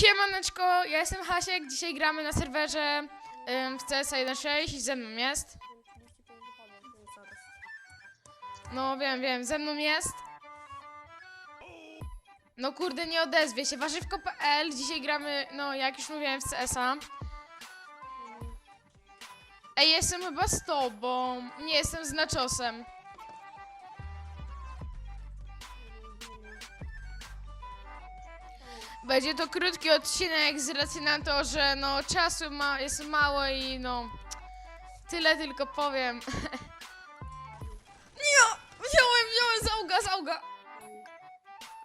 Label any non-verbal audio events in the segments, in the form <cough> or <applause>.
Siemaneczko, ja jestem Hasiek, dzisiaj gramy na serwerze ym, w CS 1.6 i ze mną jest. No wiem, wiem, ze mną jest. No kurde, nie odezwie się. Warzywko.pl, dzisiaj gramy, no jak już mówiłem, w CS-a. Ej, jestem chyba z tobą. Nie, jestem z Naczosem. Będzie to krótki odcinek z racji na to, że no czasu ma, jest mało i no tyle tylko powiem. <laughs> Nie, wziąłem, wziąłem zauga, zauga.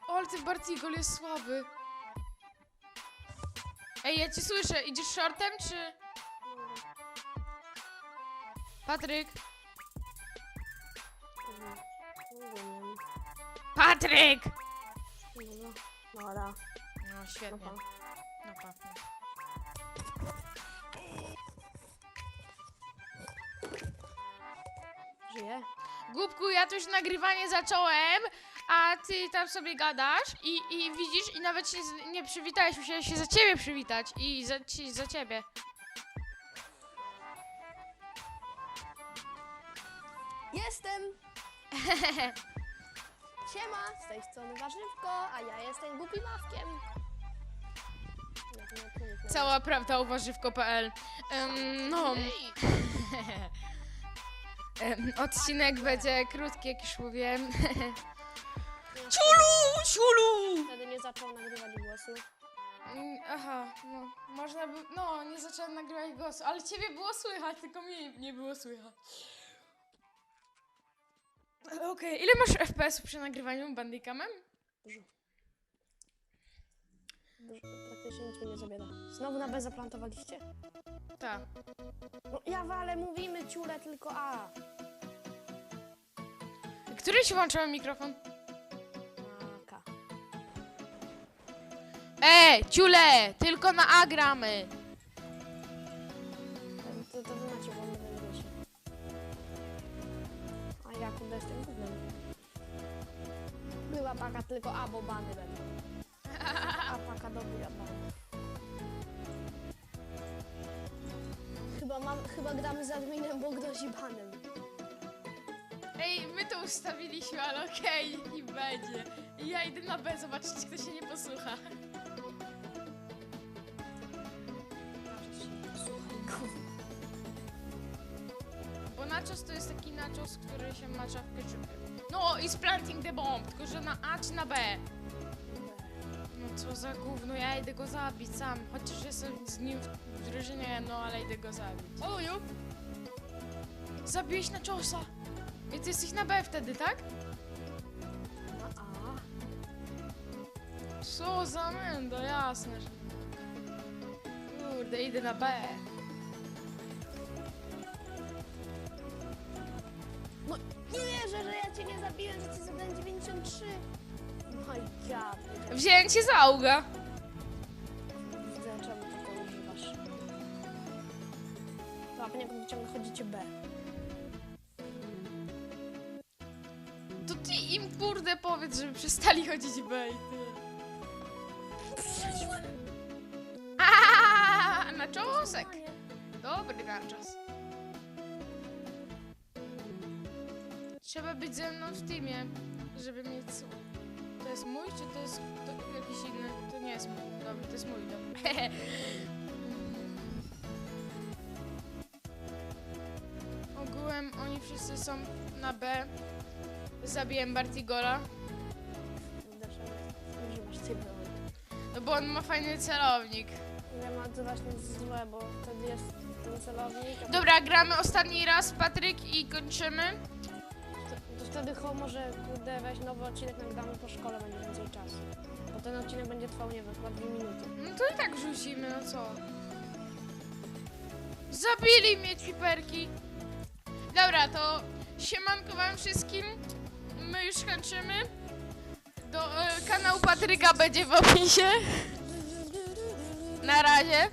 O, ale ten Bartigol jest słaby. Ej, ja cię słyszę, idziesz shortem czy... Patryk? Patryk! Dobra. No świetnie. No pa. Żyje? Głupku, ja tu już nagrywanie zacząłem, a ty tam sobie gadasz i, i widzisz i nawet się z, nie przywitałeś, musiałem się za ciebie przywitać i za, ci, za ciebie. Jestem! <laughs> Siema! Z tej strony Warzywko, a ja jestem głupim awkiem. Cała prawda o warzywko.pl. Ym, no. Em, Odcinek będzie krótki, jak już mówiłem. Ciulu! Ciulu! Wtedy nie zaczął nagrywać głosu. Mm, Aha, no, można by, no, nie zacząłem nagrywać głosu, ale ciebie było słychać, tylko mnie nie było słychać. Ale Okej, ile masz FPS przy nagrywaniu Bandicamem? Dużo. Dużo. Praktycznie nic mi nie zabiera. Znowu na B zaplantowaliście? Tak. No ja wale, mówimy ciule tylko A. Który ci włączyłem mikrofon? A, K. E, ciule, tylko na A gramy. To, to wy macie wolny węgorz. A ja kurde jestem gównem. Była paka tylko A, bo bany będą. A paka dobija bany. Chyba, mam, chyba gramy z adminem, bo grozi banem. Ej, my to ustawiliśmy, ale okej, i będzie. I ja idę na B zobaczyć, kto się nie posłucha. Bo nachos to jest taki nachos, który się macza w ketchupie. No i planting the bomb, tylko że na A czy na B? No co za gówno, ja idę go zabić sam. Chociaż jestem z nim w drużynie, no ale idę go zabić. Oju! Zabiłeś na czosa! I ty jesteś na B wtedy, tak? Na A? Co za mendo, jasne, że... Kurde, idę na B. No nie wierzę, że ja cię nie zabiłem, że ci zadałem 93. No. Wziąłem cię za auga. widzę, czemu ty to używasz. To a poniekąd ciągle chodzicie B. To ty im kurde powiedz, żeby przestali chodzić B i tyle. Aaaa, na czosek. Dobry naczos. Trzeba być ze mną w teamie, żeby mieć co. To jest mój, czy to jest to jakiś inny? To nie jest mój. Dobra, to jest mój, dobra. <laughs> Ogółem oni wszyscy są na B. Zabiłem Bartigola, cybery? no bo on ma fajny celownik. Nie ma to właśnie złe, bo wtedy jest ten celownik. a Dobra, gramy ostatni raz, Patryk, i kończymy. To, wtedy ho może kurde weź nowy odcinek nagramy po szkole, będzie więcej czasu. Bo ten odcinek będzie trwał, nie wiem, chyba dwie minuty. No to i tak wrzucimy, no co? Zabili mnie ciperki. Dobra, to siemanko wam wszystkim. My już kończymy. Do, e, kanał Patryka będzie w opisie. Na razie.